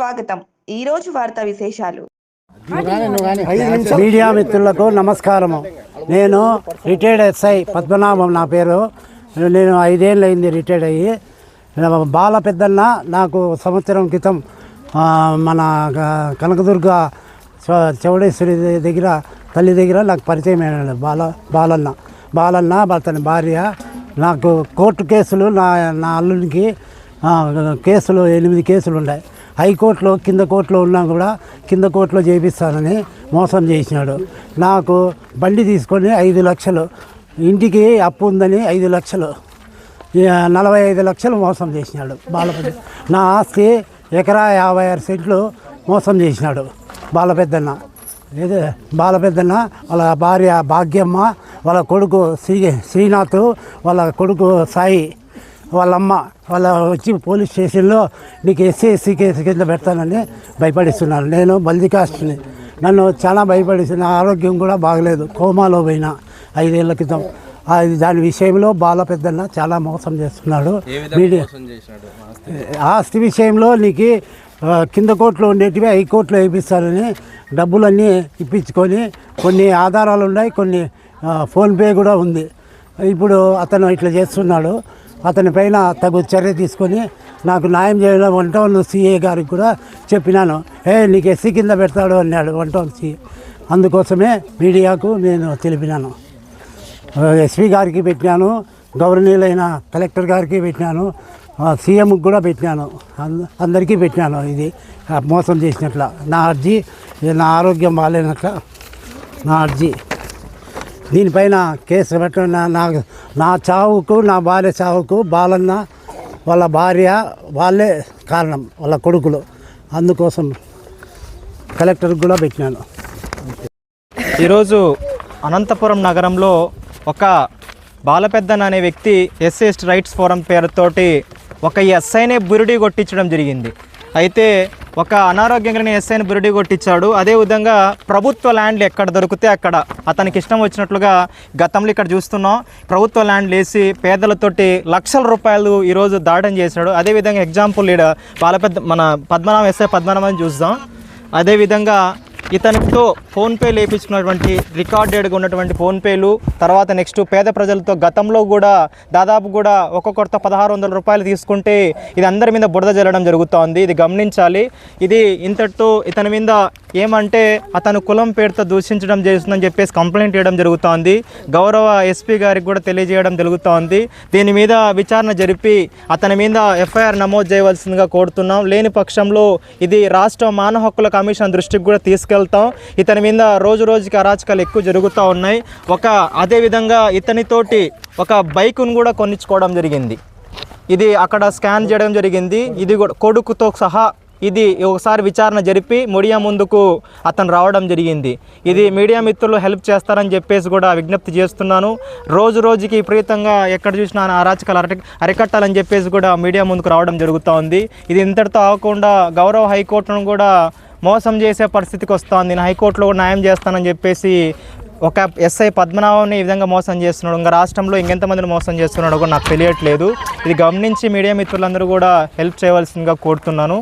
స్వాగతం. ఈ రోజు వార్తా విశేషాలు. మీడియా మిత్రులకు నమస్కారము. నేను రిటైర్డ్ ఎస్ఐ పద్మనాభం నా పేరు. నేను ఐదేళ్ళు అయింది రిటైర్డ్ అయ్యి. బాల పెద్దన్న నాకు సంవత్సరం క్రితం మన కనకదుర్గ చ- చౌడేశ్వరి దగ్గర తల్లి దగ్గర నాకు పరిచయం అయినాడు బాల బాలన్న. బాలన్న అతని భార్య. నాకు కోర్టు కేసులు నా నా అల్లునికి ఆ, కేసులు ఎనిమిది కేసులు ఉన్నాయి హైకోర్టులో కింద కోర్టులో ఉన్నా కూడా కింద కోర్టులో చేపిస్తానని మోసం చేసినాడు. నాకు బండి తీసుకొని ఐదు లక్షలు ఇంటికి అప్పు ఉందని ఐదు లక్షలు నలభై ఐదు లక్షలు మోసం చేసినాడు బాలపెద్ద. నా ఆస్తి ఎకరా యాభై ఆరు సెంట్లు మోసం చేసినాడు బాలపెద్దన్న. ఇది బాలపెద్దన్న వాళ్ళ భార్య భాగ్యమ్మ వాళ్ళ కొడుకు శ్రీ శ్రీనాథ్ వాళ్ళ కొడుకు సాయి వాళ్ళమ్మ వాళ్ళ వచ్చి పోలీస్ స్టేషన్లో నీకు ఎస్సీ ఎస్సీ కేసు కింద పెడతానని భయపడిస్తున్నారు. నేను బల్దికాస్ట్ని నన్ను చాలా భయపడిస్తు నా ఆరోగ్యం కూడా బాగలేదు. కోమాలో పోయినా ఐదేళ్ళ క్రితం. అది దాని విషయంలో బాల పెద్దన్న చాలా మోసం చేస్తున్నాడు. మీడియా ఆస్తి విషయంలో? నీకు కింద కోర్టులో ఉండేటివి హైకోర్టులో వేయిస్తారని డబ్బులన్నీ ఇప్పించుకొని కొన్ని ఆధారాలు ఉన్నాయి కొన్ని ఫోన్పే కూడా ఉంది. ఇప్పుడు అతను ఇట్లా చేస్తున్నాడు. అతని పైన తగు చర్య తీసుకొని నాకు న్యాయం చేయడం వన్ టౌన్ సీఏ గారికి కూడా చెప్పినాను. ఏ నీకు ఎస్సీ కింద పెడతాడు అన్నాడు వన్ టౌన్ సీఏ. అందుకోసమే మీడియాకు నేను తెలిపినాను. ఎస్పీ గారికి పెట్టినాను గవర్నీలైన కలెక్టర్ గారికి పెట్టినాను సీఎంకి కూడా పెట్టినాను. అంద- అందరికీ పెట్టినాను ఇది మోసం చేసినట్ల. నా అర్జీ ఇది నా ఆరోగ్యం బాగాలేనట్ల నా అర్జీ. దీనిపైన కేసు పెట్టడం నా నా- చావుకు నా భార్య చావుకు బాలన్న వాళ్ళ భార్య వాళ్ళే కారణం వాళ్ళ కొడుకులు. అందుకోసం కలెక్టర్కి కూడా పెట్టినాను. ఈరోజు అనంతపురం నగరంలో ఒక బాలపెద్దన్ అనే వ్యక్తి ఎస్సీ ఎస్టీ రైట్స్ ఫోరం పేరుతోటి ఒక ఎస్ఐనే బురిడి కొట్టించడం జరిగింది. అయితే ఒక అనారోగ్యం కలిగిన ఎస్ఐని బురిడి కొట్టించాడు. అదేవిధంగా ప్రభుత్వ ల్యాండ్లు ఎక్కడ దొరికితే అక్కడ అతనికి ఇష్టం వచ్చినట్లుగా గతంలో ఇక్కడ చూస్తున్నాం. ప్రభుత్వ ల్యాండ్లు వేసి పేదలతోటి లక్షల రూపాయలు ఈరోజు దాడం చేశాడు. అదేవిధంగా ఎగ్జాంపుల్ ఈడ బాలపెద్ద మన పద్మనాభం ఎస్ఐ పద్మనాభం చూద్దాం. అదేవిధంగా ఇతనితో ఫోన్పే లేపించుకున్నటువంటి రికార్డెడ్గా ఉన్నటువంటి ఫోన్పేలు తర్వాత నెక్స్ట్ పేద ప్రజలతో గతంలో కూడా దాదాపు కూడా ఒక్కొక్కరితో పదహారు వందల రూపాయలు తీసుకుంటే ఇది అందరి మీద బురద జల్లడం జరుగుతోంది. ఇది గమనించాలి. ఇది ఇంతటితో ఇతని మీద ఏమంటే అతను కులం పేరుతో దూషించడం చేస్తుందని చెప్పేసి కంప్లైంట్ చేయడం జరుగుతోంది. గౌరవ ఎస్పీ గారికి కూడా తెలియజేయడం జరుగుతోంది. దీని మీద విచారణ జరిపి అతని మీద ఎఫ్ఐఆర్ నమోదు చేయవలసిందిగా కోరుతున్నాం. లేని పక్షంలో ఇది రాష్ట్ర మానవ హక్కుల కమిషన్ దృష్టికి కూడా తీసుకెళ్తాం. ఇతని మీద రోజు రోజుకి అరాచకాలు ఎక్కువ జరుగుతూ ఉన్నాయి. ఒక అదేవిధంగా ఇతనితోటి ఒక బైకును కూడా కొనిచ్చుకోవడం జరిగింది. ఇది అక్కడ స్కాన్ చేయడం జరిగింది. ఇది కూడా కొడుకుతో సహా ఇది ఒకసారి విచారణ జరిపి మీడియా ముందుకు అతను రావడం జరిగింది. ఇది మీడియా మిత్రులు హెల్ప్ చేస్తారని చెప్పేసి కూడా విజ్ఞప్తి చేస్తున్నాను. రోజు రోజుకి విపరీతంగా ఎక్కడ చూసినా అరాచకాలు అరటి అరికట్టాలని చెప్పేసి కూడా మీడియా ముందుకు రావడం జరుగుతూ ఉంది. ఇది ఇంతటితో ఆగకుండా గౌరవ హైకోర్టును కూడా మోసం చేసే పరిస్థితికి వస్తుంది. నేను హైకోర్టులో కూడా న్యాయం చేస్తానని చెప్పేసి ఒక ఎస్ఐ పద్మనాభంని ఈ విధంగా మోసం చేస్తున్నాడు. ఇంకా రాష్ట్రంలో ఇంకెంతమందిని మోసం చేస్తున్నాడో కూడా నాకు తెలియట్లేదు. ఇది గమనించి మీడియా మిత్రులందరూ కూడా హెల్ప్ చేయవలసిందిగా కోరుతున్నాను.